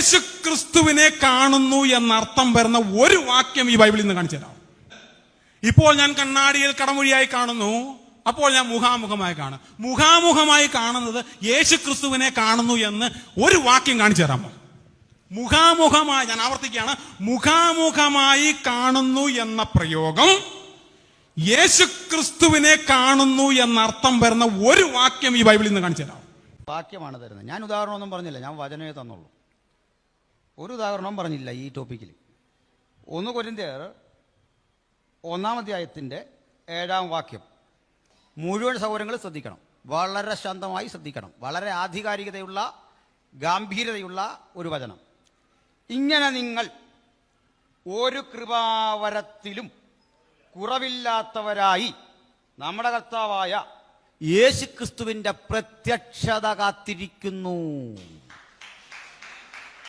യേശു ക്രിസ്തുവിനെ കാണുന്നു എന്നർത്ഥം വരുന്ന ഒരു വാക്യം ഈ ബൈബിളിൽ നിന്ന് കാണിച്ചു തരാം. ഇപ്പോൾ ഞാൻ കണ്ണാടിയിൽ കടമൊഴിയായി കാണുന്നു. അപ്പോൾ ഞാൻ മുഖാമുഖമായി കാണും. മുഖാമുഖമായി കാണുന്നത് യേശു ക്രിസ്തുവിനെ കാണുന്നു എന്ന് ഒരു വാക്യം കാണിച്ചു തരാമോ? മുഖാമുഖമായി ഞാൻ ആവർത്തിക്കുകയാണ്. മുഖാമുഖമായി കാണുന്നു എന്ന പ്രയോഗം യേശു ക്രിസ്തുവിനെ കാണുന്നു എന്നർത്ഥം വരുന്ന ഒരു വാക്യം ഈ ബൈബിളിൽ നിന്ന് കാണിച്ചു തരാം. വാക്യമാണ് തരുന്നത്. ഞാൻ ഉദാഹരണമൊന്നും പറഞ്ഞില്ല. ഞാൻ വചനമേ തന്നുള്ളൂ. ഒരു ഉദാഹരണവും പറഞ്ഞില്ല ഈ ടോപ്പിക്കിൽ ഒന്ന് കൊരിന്തിയർ ഒന്നാം അധ്യായത്തിന്റെ ഏഴാം വാക്യം. മുഴുവൻ സൗകര്യങ്ങൾ ശ്രദ്ധിക്കണം. വളരെ ശാന്തമായി ശ്രദ്ധിക്കണം. വളരെ ആധികാരികതയുള്ള ഗാംഭീര്യതയുള്ള ഒരു വചനം. ഇങ്ങനെ നിങ്ങൾ ഒരു കൃപാവരത്തിലും കുറവില്ലാത്തവരായി നമ്മുടെ കർത്താവായ യേശുക്രിസ്തുവിന്റെ പ്രത്യക്ഷത കാത്തിരിക്കുന്നു.